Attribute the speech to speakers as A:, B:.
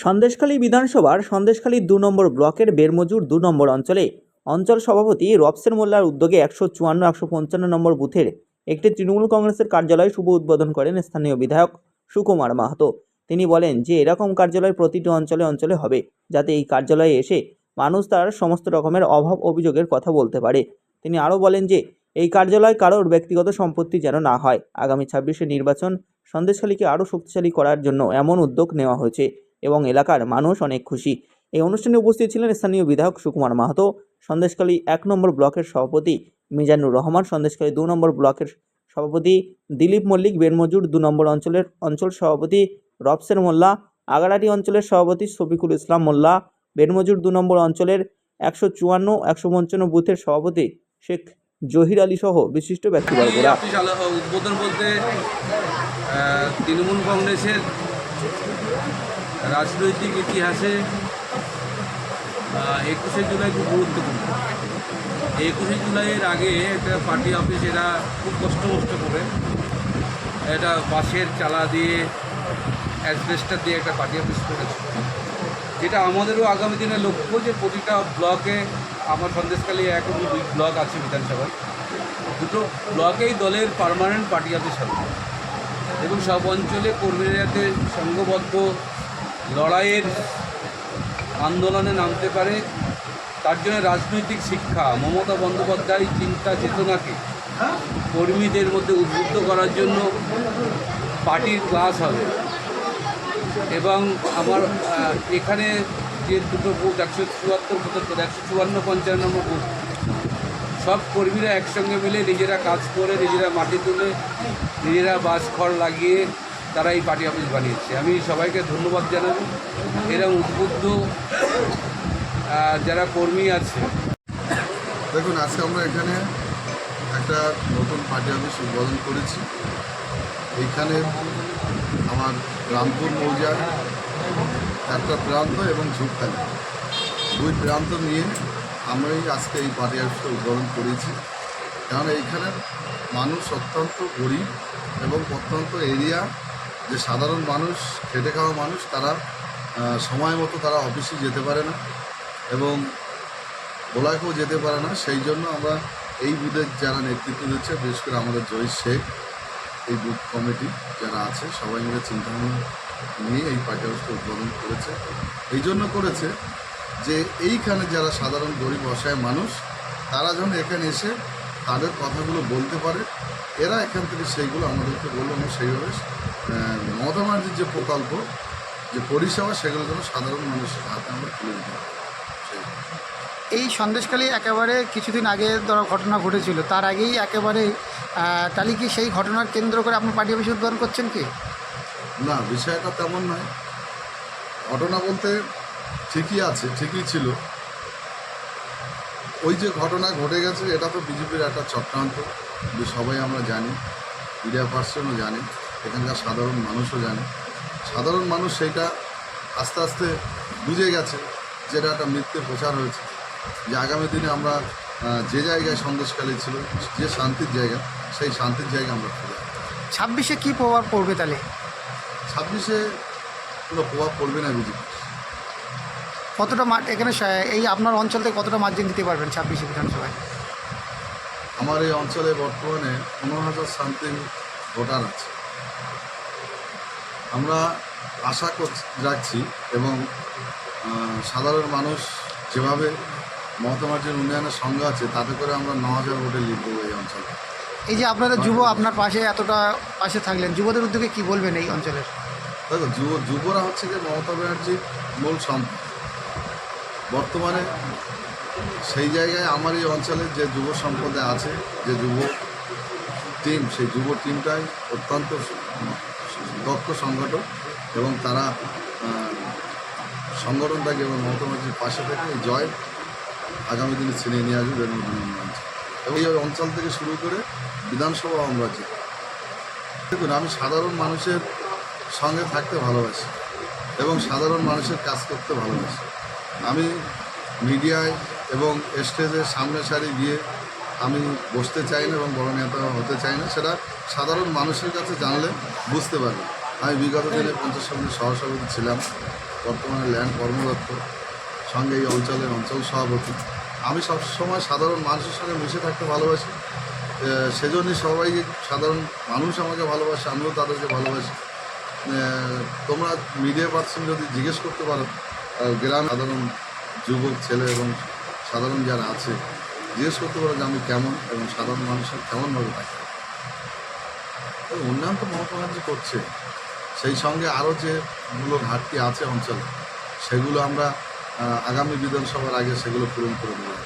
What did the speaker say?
A: সন্দেশখালী বিধানসভার সন্দেশখালী দু নম্বর ব্লকের বেরমজুর দু নম্বর অঞ্চলে অঞ্চল সভাপতি রবসেন মোল্লার উদ্যোগে একশো চুয়ান্ন, একশো পঞ্চান্ন নম্বর বুথের একটি তৃণমূল কংগ্রেসের কার্যালয় শুভ উদ্বোধন করেন স্থানীয় বিধায়ক সুকুমার মাহাতো। তিনি বলেন যে, এরকম কার্যালয় প্রতিটি অঞ্চলে অঞ্চলে হবে, যাতে এই কার্যালয়ে এসে মানুষ তার সমস্ত রকমের অভাব অভিযোগের কথা বলতে পারে। তিনি আরও বলেন যে, এই কার্যালয় কারোর ব্যক্তিগত সম্পত্তি যেন না হয়। আগামী ছাব্বিশে নির্বাচন সন্দেশখালীকে আরও শক্তিশালী করার জন্য এমন উদ্যোগ নেওয়া হয়েছে। এবং এলাকার মানুষ অনেক খুশি। এই অনুষ্ঠানে উপস্থিত ছিলেন স্থানীয় বিধায়ক সুকুমার মাহাতো, সন্দেশখালী এক নম্বর ব্লকের সভাপতি মিজানুর রহমান, সন্দেশখালী দু নম্বর ব্লকের সভাপতি দিলীপ মল্লিক, বেনমজুর দু নম্বর অঞ্চলের অঞ্চল সভাপতি রবসের মোল্লা আগারাটি অঞ্চলের সভাপতি শফিকুল ইসলাম মোল্লা, বেনমজুর দু নম্বর অঞ্চলের একশো চুয়ান্ন, একশো পঞ্চান্ন বুথের সভাপতি শেখ জহির আলী সহ বিশিষ্ট ব্যক্তিবর্গরা।
B: উদ্বোধন বলতে তৃণমূল কংগ্রেসের রাজনৈতিক ইতিহাসে একুশে জুলাই খুব গুরুত্বপূর্ণ। একুশে জুলাইয়ের আগে একটা পার্টি অফিস এরা খুব কষ্ট মষ্ট করে। এটা বাঁশের চালা দিয়ে, অ্যাসবেস্টার দিয়ে একটা পার্টি অফিস করেছে। যেটা আমাদেরও আগামী দিনে লক্ষ্য যে প্রতিটা ব্লকে, আমার সন্দেশকালী এখন দুই ব্লক আছে বিধানসভায়, দুটো ব্লকেই দলের পার্মানেন্ট পার্টি অফিস হবে। এবং সব অঞ্চলে কর্মীরা যাতে সংঘবদ্ধ লড়াইয়ের আন্দোলনে নামতে পারে, তার জন্য রাজনৈতিক শিক্ষা, মমতা বন্দ্যোপাধ্যায় চিন্তা চেতনাকে কর্মীদের মধ্যে উদ্বুদ্ধ করার জন্য পার্টির ক্লাস হবে। এবং আমার এখানে যে দুটো বুথ, একশো চুয়াত্তর পঁচাত্তর একশো চুয়ান্ন পঞ্চান্ন বুথ, সব কর্মীরা একসঙ্গে মিলে নিজেরা কাজ করে, নিজেরা মাটি তুলে, নিজেরা বাস খড় লাগিয়ে তারা এই পার্টি অফিস বানিয়েছে। আমি সবাইকে ধন্যবাদ জানাব। এরকম উদ্বুদ্ধ যারা কর্মী আছে।
C: দেখুন, আজকে আমরা এখানে একটা নতুন পার্টি অফিস উদ্বোধন করেছি। এইখানে আমার রামপুর মৌজার একটা প্রান্ত এবং ঝুপখালি। দুই প্রান্ত নিয়ে আমরাই আজকে এই পার্টি অফিসটা উদ্বোধন করেছি। কারণ এইখানের মানুষ অত্যন্ত গরিব এবং প্রত্যন্ত এরিয়া যে সাধারণ মানুষ, খেটে খাওয়া মানুষ, তারা সময় মতো তারা অফিসে যেতে পারে না এবং বোলাকেও যেতে পারে না। সেই জন্য আমরা এই বুথের যারা নেতৃত্ব দিচ্ছে, বিশেষ করে আমাদের জয়ী শেখ, এই বুথ কমিটি যারা আছে, সবাই মিলে চিন্তাভাবনা নিয়ে এই পার্টি অফিসটা উদ্বোধন করেছে। এই জন্য করেছে যে এইখানে যারা সাধারণ গরিব অসহায় মানুষ, তারা যখন এখানে এসে তাদের কথাগুলো বলতে পারে, এরা এখান থেকে সেইগুলো আমাদেরকে বলল আমরা সেইভাবে মমতা ব্যানার্জির যে প্রকল্প যে পরিষেবা সেগুলো যেন সাধারণ মানুষের হাতে আমরা তুলে দিতে
D: এই সন্দেশখালী একেবারে কিছুদিন আগে ধরো ঘটনা ঘটেছিল। তার আগেই একেবারে তাহলে কি সেই ঘটনার কেন্দ্র করে আপনি পার্টি অফিস উদ্বোধন করছেন কি?
C: না বিষয়টা তেমন নয়। ঘটনা বলতে ঠিকই আছে ঠিকই ছিল। ওই যে ঘটনা ঘটে গেছে এটা তো বিজেপির একটা চক্রান্ত যে সবাই আমরা জানি মিডিয়া পার্সনও জানে। এখানকার সাধারণ মানুষও জানে। সাধারণ মানুষ সেইটা আস্তে আস্তে বুঝে গেছে যেটা একটা মিথ্যে প্রচার হয়েছে। যে আগামী দিনে আমরা যে জায়গায় সন্দেশকালী ছিল যে শান্তির জায়গা সেই শান্তির জায়গা আমরা ফিরে
D: ছাব্বিশে কী প্রভাব পড়বে তাহলে?
C: ছাব্বিশে কোনো প্রভাব পড়বে না বিজেপি
D: কতটা মাঠ এখানে এই আপনার অঞ্চল থেকে কতটা মার্জিন দিতে পারবেন ছাব্বিশে বিধানসভায়?
C: আমার এই অঞ্চলে বর্তমানে পনেরো হাজার সামথিং ভোটার আছে। আমরা আশা রাখছি এবং সাধারণ মানুষ যেভাবে মমতা ব্যানার্জির উন্নয়নের সঙ্গে আছে তাতে করে আমরা ন হাজার ভোটে লিড দেবো এই অঞ্চলে।
D: এই যে আপনারা যুব আপনার পাশে এতটা পাশে থাকলেন যুবদের উদ্যোগে কি বলবেন এই অঞ্চলের?
C: দেখো যুব যুবরা হচ্ছে যে মমতা ব্যানার্জির মূল সম্পদ। বর্তমানে সেই জায়গায় আমার এই অঞ্চলে যে যুব সম্পদে আছে যে যুব টিম সেই যুব টিমটাই অত্যন্ত দক্ষ সংগঠন এবং তারা সংগঠনটাকে এবং মমতা পাশে থেকে জয় আগামী দিনে ছিনিয়ে নিয়ে আসবে অঞ্চল এবং এই অঞ্চল থেকে শুরু করে বিধানসভা আমরা দেখুন, আমি সাধারণ মানুষের সঙ্গে থাকতে ভালোবাসি এবং সাধারণ মানুষের কাজ করতে ভালোবাসি। আমি মিডিয়ায় এবং স্টেজের সামনে সারি গিয়ে আমি বসতে চাই না এবং বড় নেতা হতে চাই না, সেটা সাধারণ মানুষের কাছে জানলে বুঝতে পারবে। আমি বিগত দিনে পঞ্চাশ সমিতির সহসভাপতি ছিলাম, বর্তমানে ল্যান্ড কর্মদত্ত সঙ্গে এই অঞ্চলের অঞ্চল সভাপতি। আমি সবসময় সাধারণ মানুষের সঙ্গে মিশে থাকতে ভালোবাসি। সেজন্যই সবাই সাধারণ মানুষ আমাকে ভালোবাসে, আমিও তাদেরকে ভালোবাসি। তোমরা মিডিয়া পার্সন যদি জিজ্ঞেস করতে পারো গ্রাম সাধারণ যুবক, ছেলে এবং সাধারণ যারা আছে জিজ্ঞেস করতে পারো যে আমি কেমন এবং সাধারণ মানুষের কেমনভাবে থাকি উন্নয়ন তো মমতা ব্যানার্জি করছে। সেই সঙ্গে আরও যে যেগুলো ঘাটতি আছে অঞ্চলে, সেগুলো আমরা আগামী বিধানসভার আগে সেগুলো পূরণ করে দেওয়া